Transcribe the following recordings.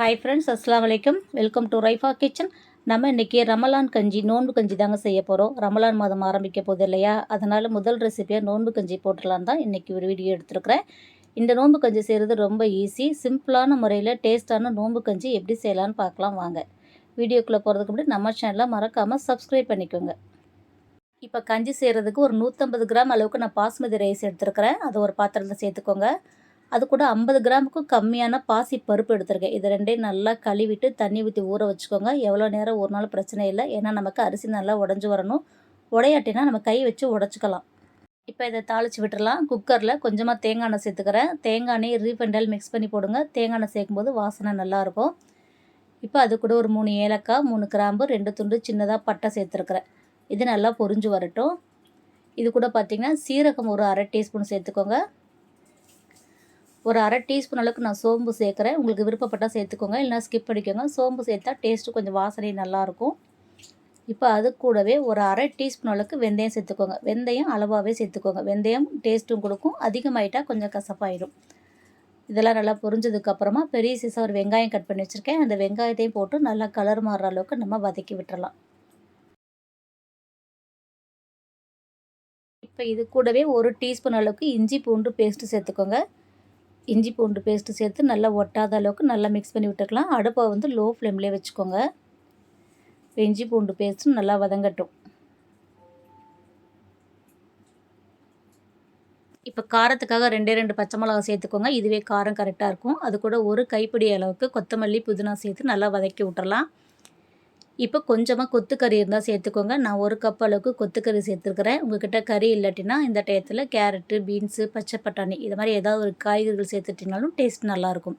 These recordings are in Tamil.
ஹாய் ஃப்ரெண்ட்ஸ் அஸ்லாம் வலைக்கம் வெல்கம் டு ரைஃபா கிச்சன் நம்ம இன்றைக்கி ரமலான் கஞ்சி நோன்பு கஞ்சி தாங்க செய்ய போகிறோம் ரமலான் மாதம் ஆரம்பிக்க போகுது இல்லையா? அதனால் முதல் ரெசிபியாக நோன்பு கஞ்சி போட்டுடலாம் தான் இன்றைக்கி ஒரு வீடியோ எடுத்துருக்கிறேன். இந்த நோன்பு கஞ்சி செய்கிறது ரொம்ப ஈஸி சிம்பிளான முறையில் டேஸ்ட்டான நோன்பு கஞ்சி எப்படி செய்யலான்னு பார்க்கலாம் வாங்க. வீடியோக்குள்ளே போகிறதுக்கு முன்னாடி நம்ம சேனலை மறக்காமல் சப்ஸ்கிரைப் பண்ணிக்கோங்க. இப்போ கஞ்சி செய்கிறதுக்கு ஒரு நூற்றம்பது கிராம் அளவுக்கு நான் பாஸ்மதி ரைஸ் எடுத்துருக்கிறேன். அதை ஒரு பாத்திரத்தில் சேர்த்துக்கோங்க. அது கூட ஐம்பது கிராமுக்கும் கம்மியான பாசி பருப்பு எடுத்திருக்கேன். இது ரெண்டையும் நல்லா கழுவிட்டு தண்ணி ஊற்றி ஊற வச்சுக்கோங்க. எவ்வளோ நேரம் ஒரு நாள் பிரச்சனை இல்லை. ஏன்னா நமக்கு அரிசி நல்லா உடஞ்சி வரணும். உடையாட்டினா நம்ம கை வச்சு உடச்சிக்கலாம். இப்போ இதை தாளித்து விட்டுறலாம். குக்கரில் கொஞ்சமாக தேங்காய் எண்ணெய் சேர்த்துக்கிறேன். தேங்காய் எண்ணெய் ரீஃபண்டல் மிக்ஸ் பண்ணி போடுங்க. தேங்காய் எண்ணெய் சேர்க்கும்போது வாசனை நல்லாயிருக்கும் இப்போ அது கூட ஒரு மூணு ஏலக்காய் மூணு கிராம்பு ரெண்டு துண்டு சின்னதாக பட்டை சேர்த்துருக்குறேன். இது நல்லா பொரிஞ்சு வரட்டும். இது கூட பார்த்திங்கன்னா சீரகம் ஒரு அரை டீஸ்பூன் சேர்த்துக்கோங்க. ஒரு அரை டீஸ்பூன் அளவுக்கு நான் சோம்பு சேர்க்குறேன். உங்களுக்கு விருப்பப்பட்டால் சேர்த்துக்கோங்க. இல்லைனா ஸ்கிப் பண்ணிக்கோங்க. சோம்பு சேர்த்தா டேஸ்ட்டு கொஞ்சம் வாசனை நல்லாயிருக்கும். இப்போ அது கூடவே ஒரு அரை டீஸ்பூன் அளவுக்கு வெந்தயம் சேர்த்துக்கோங்க. வெந்தயம் அளவாகவே சேர்த்துக்கோங்க. வெந்தயம் டேஸ்ட்டும் கொடுக்கும். அதிகமாயிட்டால் கொஞ்சம் கசப்பாயிடும் இதெல்லாம் நல்லா பொரிஞ்சதுக்கப்புறமா பெரிய சீசாக ஒரு வெங்காயம் கட் பண்ணி வச்சுருக்கேன். அந்த வெங்காயத்தையும் போட்டு நல்லா கலர் மாறுற அளவுக்கு நம்ம வதக்கி விட்டுறலாம். இப்போ இது கூடவே ஒரு டீஸ்பூன் அளவுக்கு இஞ்சி பூண்டு பேஸ்ட்டு சேர்த்துக்கோங்க. இஞ்சி பூண்டு பேஸ்ட்டு சேர்த்து நல்லா ஒட்டாத அளவுக்கு நல்லா மிக்ஸ் பண்ணி விட்டுக்கலாம். அடுப்பை வந்து லோ ஃப்ளேம்லேயே வச்சுக்கோங்க இஞ்சி பூண்டு பேஸ்ட்டும் நல்லா வதங்கட்டும். இப்போ காரத்துக்காக ரெண்டே ரெண்டு பச்சை மிளகா சேர்த்துக்கோங்க. இதுவே காரம் கரெக்டாக இருக்கும். அது கூட ஒரு கைப்பிடி அளவுக்கு கொத்தமல்லி புதினா சேர்த்து நல்லா வதக்கி விட்டுறலாம். இப்போ கொஞ்சமாக கொத்துக்கறி இருந்தால் சேர்த்துக்கோங்க. நான் ஒரு கப் அளவுக்கு கொத்துக்கறி சேர்த்துருக்குறேன். உங்ககிட்ட கறி இல்லாட்டினா இந்த டயத்தில் கேரட்டு பீன்ஸு பச்சை பட்டாணி இது மாதிரி ஏதாவது ஒரு காய்கறிகள் சேர்த்துட்டிங்கனாலும் டேஸ்ட் நல்லாயிருக்கும்.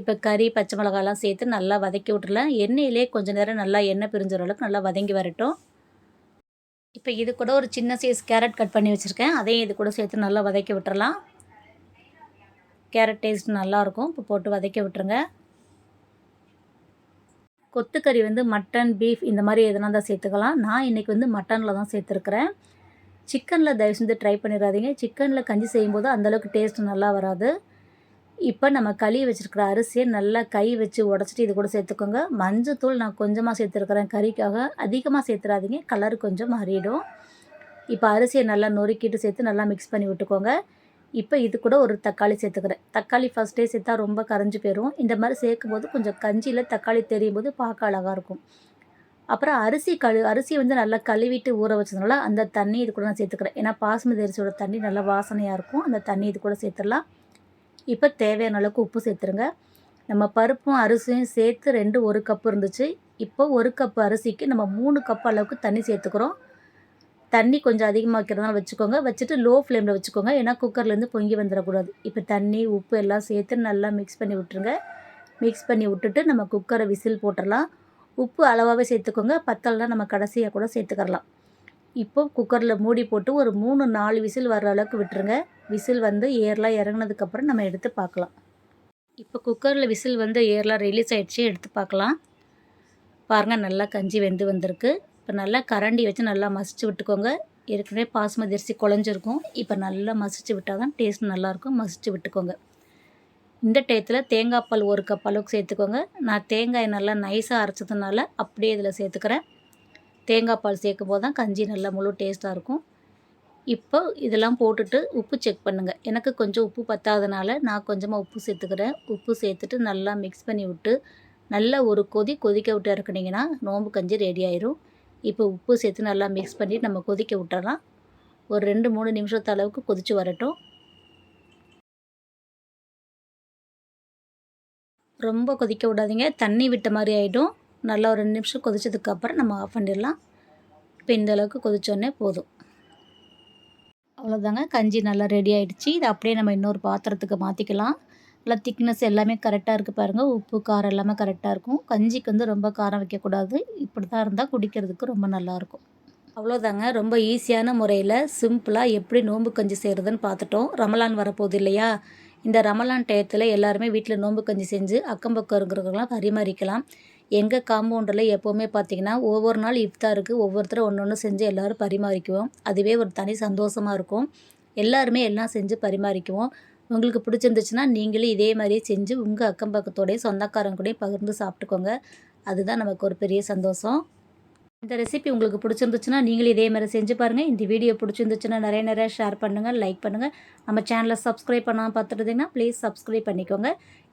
இப்போ கறி பச்சை மிளகாலாம் சேர்த்து நல்லா வதக்கி விட்டுறலாம் எண்ணெயிலே கொஞ்சம் நேரம் நல்லா எண்ணெய் பிரிஞ்சுற அளவுக்கு நல்லா வதங்கி வரட்டும். இப்போ இது கூட ஒரு சின்ன சைஸ் கேரட் கட் பண்ணி வச்சுருக்கேன். அதையும் இது கூட சேர்த்து நல்லா வதக்கி விட்டுறலாம். கேரட் டேஸ்ட் நல்லாயிருக்கும். இப்போ போட்டு வதக்கி விட்டுருங்க. கொத்துக்கறி வந்து மட்டன் பீஃப் இந்த மாதிரி எதனா தான் சேர்த்துக்கலாம். நான் இன்றைக்கி வந்து மட்டனில் தான் சேர்த்துருக்குறேன். சிக்கனில் தயவு செஞ்சு ட்ரை பண்ணிடாதீங்க. சிக்கனில் கஞ்சி செய்யும்போது அந்தளவுக்கு டேஸ்ட் நல்லா வராது. இப்போ நம்ம களி வச்சுருக்கிற அரிசியை நல்லா கை வச்சு உடச்சிட்டு இது கூட சேர்த்துக்கோங்க. மஞ்சத்தூள் நான் கொஞ்சமாக சேர்த்துருக்குறேன் கறிக்காக. அதிகமாக சேர்த்துறாதீங்க கலர் கொஞ்சம் மாறிடும். இப்போ அரிசியை நல்லா நொறுக்கிட்டு சேர்த்து நல்லா மிக்ஸ் பண்ணி விட்டுக்கோங்க. இப்போ இது கூட ஒரு தக்காளி சேர்த்துக்கிறேன். தக்காளி ஃபஸ்ட்டே சேர்த்தா ரொம்ப கரைஞ்சி போயிடும் இந்த மாதிரி சேர்க்கும் போது கொஞ்சம் கஞ்சியில் தக்காளி தெரியும் போது பார்க்க அழகாக இருக்கும். அப்புறம் அரிசி கழு அரிசியை வந்து நல்லா கழுவிட்டு ஊற வச்சதுனால அந்த தண்ணி இது கூட நான் சேர்த்துக்கிறேன். ஏன்னா பாசுமதி அரிசியோட தண்ணி நல்லா வாசனையாக இருக்கும். அந்த தண்ணி இது கூட சேர்த்துடலாம். இப்போ தேவையான அளவுக்கு உப்பு சேர்த்துருங்க. நம்ம பருப்பும் அரிசியும் சேர்த்து ரெண்டு ஒரு கப் இருந்துச்சு. இப்போ ஒரு கப் அரிசிக்கு நம்ம மூணு கப் அளவுக்கு தண்ணி சேர்த்துக்கிறோம். தண்ணி கொஞ்சம் அதிகமாக வைக்கிறதுனால வச்சுக்கோங்க. வச்சுட்டு லோ ஃப்ளேமில் வச்சுக்கோங்க. ஏன்னா குக்கர்லேருந்து பொங்கி வந்துடக்கூடாது. இப்போ தண்ணி உப்பு எல்லாம் சேர்த்து நல்லா மிக்ஸ் பண்ணி விட்டுருங்க. மிக்ஸ் பண்ணி விட்டுட்டு நம்ம குக்கரை விசில் போட்டுடலாம் உப்பு அளவாகவே சேர்த்துக்கோங்க. பத்தலாம் நம்ம கடைசியாக கூட சேர்த்துக்கரலாம் இப்போ குக்கரில் மூடி போட்டு ஒரு மூணு நாலு விசில் வர்ற அளவுக்கு விட்டுருங்க. விசில் வந்து ஏர்லாம் இறங்கினதுக்கப்புறம் நம்ம எடுத்து பார்க்கலாம். இப்போ குக்கரில் விசில் வந்து ஏர்லாம் ரிலீஸ் ஆகிடுச்சு எடுத்து பார்க்கலாம். பாருங்கள் நல்லா கஞ்சி வெந்து வந்திருக்கு. இப்போ நல்லா கரண்டி வச்சு நல்லா மசிச்சு விட்டுக்கோங்க. ஏற்கனவே பாசுமதி அரிசி குழஞ்சிருக்கும். இப்போ நல்லா மசிச்சு விட்டால் தான் டேஸ்ட் நல்லாயிருக்கும். மசிச்சு விட்டுக்கோங்க. இந்த டயத்தில் தேங்காய் பால் ஒரு கப் அளவுக்கு சேர்த்துக்கோங்க. நான் தேங்காய் நல்லா நைஸாக அரைச்சதுனால அப்படியே இதில் சேர்த்துக்கிறேன். தேங்காய் பால் சேர்க்கும் போது தான் கஞ்சி நல்லா முழு டேஸ்ட்டாக இருக்கும். இப்போ இதெல்லாம் போட்டுட்டு உப்பு செக் பண்ணுங்கள் எனக்கு கொஞ்சம் உப்பு பத்தாதனால நான் கொஞ்சமாக உப்பு சேர்த்துக்கிறேன். உப்பு சேர்த்துட்டு நல்லா மிக்ஸ் பண்ணி விட்டு நல்லா ஒரு கொதி கொதிக்க விட்டு இறக்குனீங்கன்னா நோம்பு கஞ்சி ரெடி ஆயிரும். இப்போ உப்பு சேர்த்து நல்லா மிக்ஸ் பண்ணி நம்ம கொதிக்க விட்டுறலாம். ஒரு ரெண்டு மூணு நிமிஷத்து அளவுக்கு கொதித்து வரட்டும். ரொம்ப கொதிக்க விடாதீங்க. தண்ணி விட்ட மாதிரி ஆகிடும் நல்லா ஒரு ரெண்டு நிமிஷம் கொதிச்சதுக்கப்புறம் நம்ம ஆஃப் பண்ணிடலாம். இப்போ இந்த அளவுக்கு கொதிச்சோடனே போதும். அவ்வளோதாங்க கஞ்சி நல்லா ரெடி ஆகிடுச்சி இதை அப்படியே நம்ம இன்னொரு பாத்திரத்துக்கு மாற்றிக்கலாம் நல்லா திக்னஸ் எல்லாமே கரெக்டாக இருக்குது பாருங்கள் உப்பு காரம் எல்லாமே கரெக்டாக இருக்கும். கஞ்சிக்கு வந்து ரொம்ப காரம் வைக்கக்கூடாது. இப்படி தான் இருந்தால் குடிக்கிறதுக்கு ரொம்ப நல்லாயிருக்கும் அவ்வளோதாங்க ரொம்ப ஈஸியான முறையில் சிம்பிளாக எப்படி நோன்பு கஞ்சி செய்கிறதுன்னு பார்த்துட்டோம். ரமலான் வரப்போகுது இல்லையா? இந்த ரமலான் டயத்தில் எல்லாருமே வீட்டில் நோன்பு கஞ்சி செஞ்சு அக்கம் பக்கம் இருக்கிறவங்களாம் பரிமாறிக்கலாம். எங்கள் காம்பவுண்டில் எப்போவுமே பார்த்திங்கன்னா ஒவ்வொரு நாள் இஃப்தாருக்கு ஒவ்வொருத்தரும் ஒன்று ஒன்று செஞ்சு எல்லோரும் பரிமாறிக்குவோம். அதுவே ஒரு தனி சந்தோஷமாக இருக்கும். எல்லாருமே எல்லாம் செஞ்சு பரிமாறிக்குவோம். உங்களுக்கு பிடிச்சிருந்துச்சுன்னா நீங்களும் இதே மாதிரியே செஞ்சு உங்கள் அக்கம் பக்கத்தோடையும் சொந்தக்காரங்க கூடயும் பகிர்ந்து சாப்பிட்டுக்கோங்க. அதுதான் நமக்கு ஒரு பெரிய சந்தோஷம். இந்த ரெசிபி உங்களுக்கு பிடிச்சிருந்துச்சுன்னா நீங்களும் இதே மாதிரி செஞ்சு பாருங்கள் இந்த வீடியோ பிடிச்சிருந்துச்சுன்னா நிறைய நிறைய ஷேர் பண்ணுங்கள் லைக் பண்ணுங்கள் நம்ம சேனலை சப்ஸ்கிரைப் பண்ணாமல் பார்த்துட்டுதீங்கன்னா ப்ளீஸ் சப்ஸ்கிரைப் பண்ணிக்கோங்க.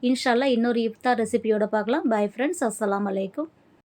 இன்ஷால்லா இன்னொரு இஃப்தார் ரெசிபியோட பார்க்கலாம். பை ஃப்ரெண்ட்ஸ் அஸ்லாம் அலைக்கும்.